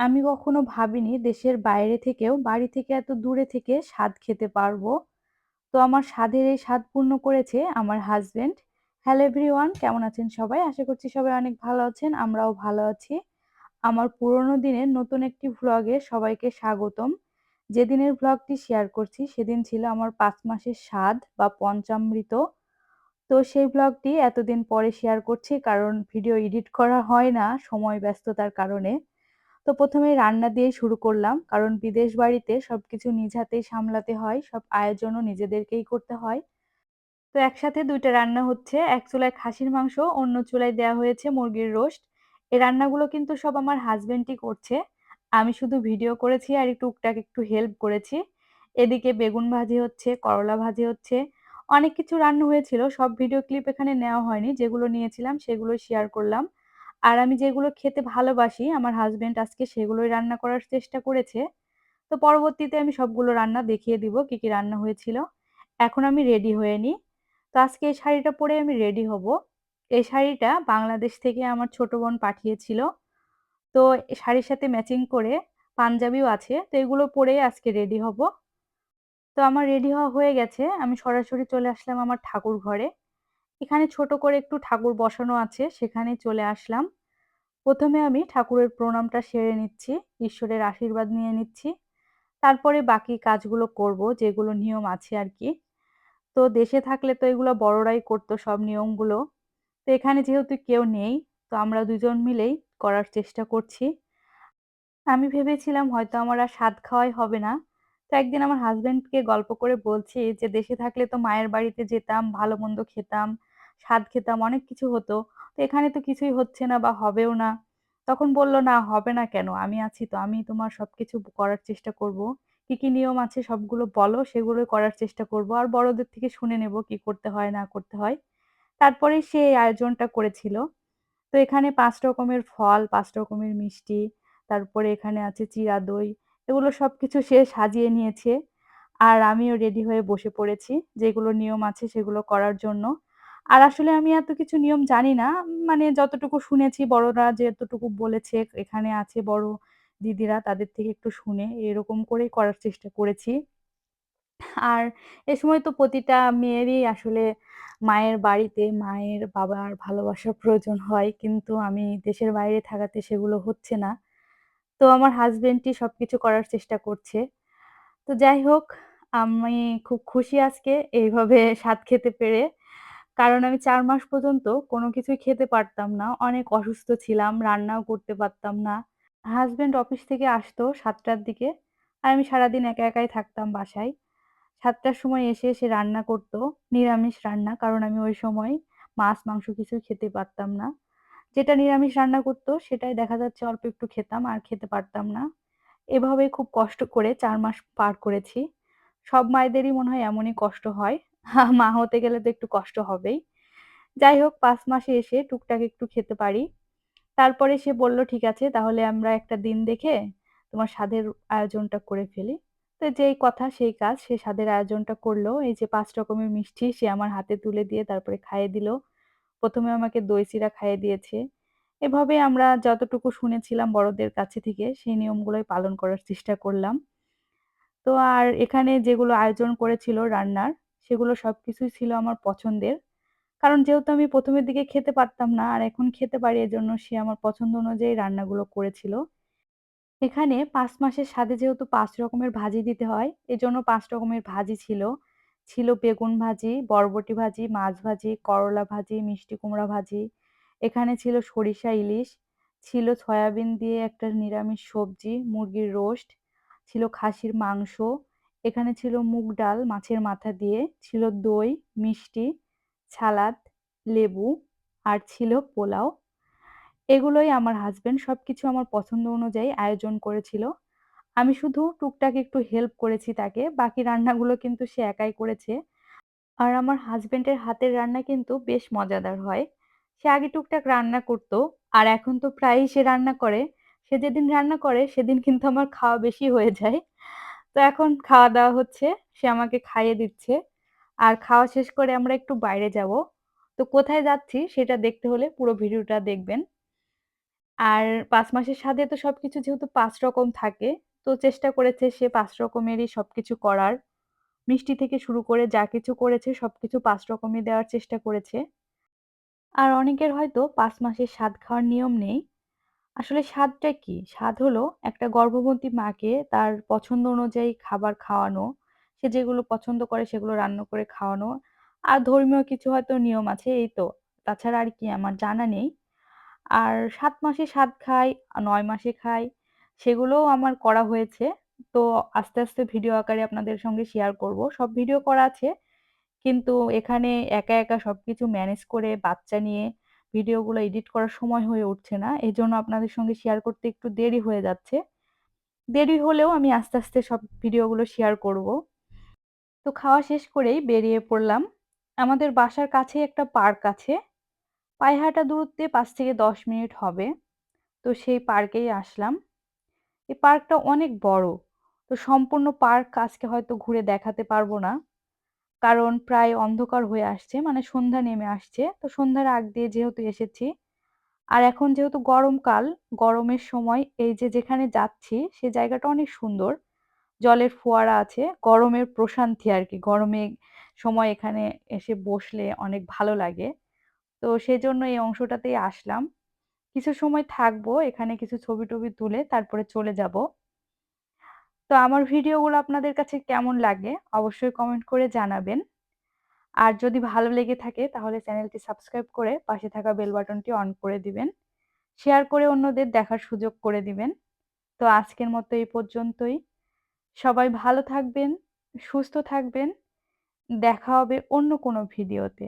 আমি কখনো ভাবিনি দেশের বাইরে থেকেও, বাড়ি থেকে এত দূরে থেকে স্বাদ খেতে পারব। তো আমার স্বাদের এই স্বাদ পূর্ণ করেছে আমার হাসব্যান্ড। হ্যালো এভরিওয়ান কেমন আছেন সবাই? আশা করছি সবাই অনেক ভালো আছেন। আমরাও ভালো আছি। আমার পুরোনো দিনের নতুন একটি ভ্লগে সবাইকে স্বাগতম। যেদিনের ভ্লগটি শেয়ার করছি সেদিন ছিল আমার পাঁচ মাসের স্বাদ বা পঞ্চামৃত। তো সেই ভ্লগটি এতদিন পরে শেয়ার করছি কারণ ভিডিও এডিট করা হয় না সময় ব্যস্ততার কারণে। তো ১ম এই রান্না দিয়েই শুরু করলাম। কারণ বিদেশ বাড়িতে সবকিছু নিজ হাতেই সামলাতে হয়। সব আয়োজনও নিজেদেরকেই করতে হয়। তো একসাথে দুইটা রান্না হচ্ছে। এক চুলায় খাসির মাংস, অন্য চুলায় দেয়া হয়েছে মুরগির রোস্ট। এই রান্নাগুলো কিন্তু সব আমার হাসব্যান্ডই করছে। আমি শুধু ভিডিও করেছি আর এই টুকটাক একটু হেল্প করেছি। এদিকে বেগুন ভাজি হচ্ছে, করলা ভাজি হচ্ছে। অনেক কিছু রান্না হয়েছিল। সব ভিডিও ক্লিপ এখানে নেওয়া হয়নি। যেগুলো নিয়েছিলাম সেগুলো শেয়ার করলাম। আর আমি যেগুলো খেতে ভালোবাসি, আমার হাসব্যান্ড আজকে সেগুলোই রান্না করার চেষ্টা করেছে। তো পরবর্তীতে আমি সবগুলো রান্না দেখিয়ে দিব কি, কি রান্না হয়েছিল। এখন আমি রেডি হয়ে নিই। তো আজকে এই শাড়িটা পরে আমি রেডি হব। এই শাড়িটা বাংলাদেশ থেকে আমার ছোট বোন পাঠিয়েছিল। তো শাড়ির সাথে ম্যাচিং করে পাঞ্জাবিও আছে। তো এগুলো পরেই আজকে রেডি হব। তো আমার রেডি হওয়া হয়ে গেছে। আমি সরাসরি চলে আসলাম আমার ঠাকুর ঘরে। এখানে ছোট করে একটু ঠাকুর বসানো আছে, সেখানে চলে আসলাম। ১ম এ আমি ঠাকুরের প্রণামটা সেরে নিচ্ছি, ঈশ্বরের আশীর্বাদ নিয়ে নিচ্ছি। তারপরে বাকি কাজগুলো করব, যেগুলো নিয়ম আছে আর কি তো দেশে থাকলে তো এগুলো বড়রাই করত সব নিয়মগুলো। তো এখানে যেহেতু কেউ নেই, তো আমরা দুজন মিলেই করার চেষ্টা করছি। আমি ভেবেছিলাম হয়তো আমার আর স্বাদ খাওয়াই হবে না। তো একদিন আমার হাসব্যান্ডকে গল্প করে বলছি যে, "দেশে থাকলে তো মায়ের বাড়িতে যেতাম, ভালো-মন্দ খেতাম, স্বাদ খেতাম, অনেক কিছু হতো। তো এখানে তো কিছুই হচ্ছে না বা হবেও না।" তখন বলল, "না, হবে না কেন? আমি আছি তো। আমি তোমার সবকিছু করার চেষ্টা করব। কি, কি নিয়ম আছে সবগুলো বলো, সেগুলোই করার চেষ্টা করব। আর বড়দের থেকে শুনে নেব কি করতে হয় না করতে হয়।" তারপরেই সে আয়োজনটা করেছিল। তো এখানে পাঁচ রকমের ফল, পাঁচ রকমের মিষ্টি, তারপরে এখানে আছে চিরা দই। এগুলো সবকিছু সে সাজিয়ে নিয়েছে। আর আমিও রেডি হয়ে বসে পড়েছি। যেগুলো নিয়ম আছে সেগুলো করার জন্য। আর আসলে আমি এত কিছু নিয়ম জানি না। মানে যতটুকু শুনেছি বড়রা যেতটুকু বলেছে, এখানে আছে বড় দিদিরা তাদের থেকে একটু শুনে এরকম করেই করার চেষ্টা করেছি। আর এ সময় তো প্রতিটা মেয়েরই আসলে মায়ের বাড়িতে মায়ের, বাবার ভালোবাসার প্রয়োজন হয়। কিন্তু আমি দেশের বাইরে থাকাতে সেগুলো হচ্ছে না। তো আমার হাসব্যান্ডই সবকিছু করার চেষ্টা করছে। তো যাই হোক, আমি খুব খুশি আজকে এইভাবে স্বাদ খেতে পেরে। কারণ আমি ৪ মাস পর্যন্ত কোনো কিছুই খেতে পারতাম না। অনেক অসুস্থ ছিলাম, রান্নাও করতে পারতাম না। হাসব্যান্ড অফিস থেকে আসতো ৭ টার দিকে। আর আমি সারাদিন একা একাই থাকতাম বাসায়। ৭ টার সময় এসে সে রান্না করতো, নিরামিষ রান্না। কারণ আমি ওই সময় মাছ, মাংস কিছুই খেতে পারতাম না। যেটা নিরামিষ রান্না করত সেটাই দেখা যাচ্ছে অল্প একটু খেতাম আর খেতে পারতাম না। এভাবে খুব কষ্ট করে ৪ মাস পার করেছি। সব মায়েদেরই মনে হয় এমনই কষ্ট হয়। মা হতে গেলে তো একটু কষ্ট হবেই। যাই হোক পাঁচ মাসে এসে টুকটাক একটু খেতে পারি। তারপরে সে বলল, "ঠিক আছে তাহলে আমরা একটা দিন দেখে তোমার স্বাদের আয়োজনটা করে ফেলি।" তো যেই কথা সেই কাজ। সে স্বাদের আয়োজনটা করল এই যে পাঁচ রকমের মিষ্টি সে আমার হাতে তুলে দিয়ে তারপরে খাইয়ে দিল। প্রথমে আমাকে দই চিরা খাইয়ে দিয়েছে। এভাবে আমরা যতটুকু শুনেছিলাম বড়দের কাছে থেকে সেই নিয়মগুলোই পালন করার চেষ্টা করলাম। তো আর এখানে যেগুলো আয়োজন করেছিল রান্নার, সেগুলো সবকিছুই ছিল আমার পছন্দের। কারণ যেহেতু আমি প্রথমের দিকে খেতে পারতাম না, আর এখন খেতে পারি এজন্য সে আমার পছন্দ অনুযায়ী রান্নাগুলো করেছিল। এখানে পাঁচ মাসের স্বাদে যেহেতু পাঁচ রকমের ভাজি দিতে হয়, এজন্য পাঁচ রকমের ভাজি ছিল। ছিল বেগুন ভাজি, বরবটি ভাজি, মাছ ভাজি, করলা ভাজি, মিষ্টি কুমড়া ভাজি। এখানে ছিল সরিষা ইলিশ, ছিল সয়াবিন দিয়ে একটা নিরামিষ সবজি, মুরগির রোস্ট, ছিল খাসির মাংস, এখানে ছিল মুগ ডাল মাছের মাথা দিয়ে, ছিল দই, মিষ্টি, সালাদ, লেবু আর ছিল পোলাও। এগুলোই আমার হাসব্যান্ড সবকিছু আমার পছন্দ অনুযায়ী আয়োজন করেছিল। আমি শুধু টুকটাক একটু হেল্প করেছি তাকে। বাকি রান্নাগুলো কিন্তু সে একাই করেছে। আর আমার হাসব্যান্ডের হাতের রান্না কিন্তু বেশ মজাদার হয়। সে আগে টুকটাক রান্না করতো আর এখন তো প্রায়ই সে রান্না করে। সে যেদিন রান্না করে সেদিন কিন্তু আমার খাওয়া বেশি হয়ে যায়। তো এখন খাওয়া-দাওয়া হচ্ছে। সে আমাকে খাইয়ে দিচ্ছে। আর খাওয়া শেষ করে আমরা একটু বাইরে যাব। তো কোথায় যাচ্ছি সেটা দেখতে হলে পুরো ভিডিওটা দেখবেন। আর পাঁচ মাসের স্বাদে তো সবকিছু যেহেতু পাঁচ রকম থাকে, তো চেষ্টা করেছে সে পাঁচ রকমেরই সবকিছু করার। মিষ্টি থেকে শুরু করে যা কিছু করেছে সবকিছু পাঁচ রকমই দেওয়ার চেষ্টা করেছে। আর অনেকের হয়তো পাঁচ মাসের স্বাদ খাওয়ার নিয়ম নেই। আসলে স্বাদটা কি? স্বাদ হলো একটা গর্ভবতী মাকে তার পছন্দ অনুযায়ী খাবার খাওয়ানো। সে যেগুলো পছন্দ করে সেগুলো রান্না করে খাওয়ানো। আর ধর্মীয় কিছু হয়তো নিয়ম আছে এই তো। তাছাড়া আর কি আমার জানা নেই। আর ৭ মাসে স্বাদ খাই, ৯ মাসে খাই, সেগুলোও আমার করা হয়েছে। তো আস্তে, আস্তে ভিডিও আকারে আপনাদের সঙ্গে শেয়ার করব। সব ভিডিও করা আছে। কিন্তু এখানে একা, একা সবকিছু ম্যানেজ করে বাচ্চা নিয়ে ভিডিওগুলো এডিট করার সময় হয়ে উঠছে না। এই জন্য আপনাদের সঙ্গে শেয়ার করতে একটু দেরি হয়ে যাচ্ছে। দেরি হলেও আমি আস্তে, আস্তে সব ভিডিওগুলো শেয়ার করব। তো খাওয়া শেষ করেই বেরিয়ে পড়লাম। আমাদের বাসার কাছেই একটা পার্ক আছে। পায়ে হাঁটা দূরত্বে পাঁচ থেকে ১০ মিনিট হবে। তো সেই পার্কেই আসলাম। এই পার্কটা অনেক বড়। তো সম্পূর্ণ পার্ক আজকে হয়তো ঘুরে দেখাতে পারব না। কারণ প্রায় অন্ধকার হয়ে আসছে মানে সন্ধ্যা নেমে আসছে। তো সন্ধ্যার আগ দিয়ে যেহেতু এসেছি, আর এখন যেহেতু গরমকাল, গরমের সময় এই যে যেখানে যাচ্ছি সে জায়গাটা অনেক সুন্দর। জলের ফোয়ারা আছে, গরমের প্রশান্তি আর কি গরমে সময় এখানে এসে বসলে অনেক ভালো লাগে। তো সেজন্য এই অংশটাতেই আসলাম। কিছু সময় থাকব এখানে কিছু ছবি-টবি তুলে তারপরে চলে যাব। তো আমার ভিডিওগুলো আপনাদের কাছে কেমন লাগে অবশ্যই কমেন্ট করে জানাবেন। আর যদি ভালো লেগে থাকে তাহলে চ্যানেলটি সাবস্ক্রাইব করে পাশে থাকা বেল বাটনটি অন করে দিবেন। শেয়ার করে অন্যদের দেখার সুযোগ করে দিবেন। তো আজকের মতো এই পর্যন্তই। সবাই ভালো থাকবেন, সুস্থ থাকবেন। দেখা হবে অন্য কোনো ভিডিওতে।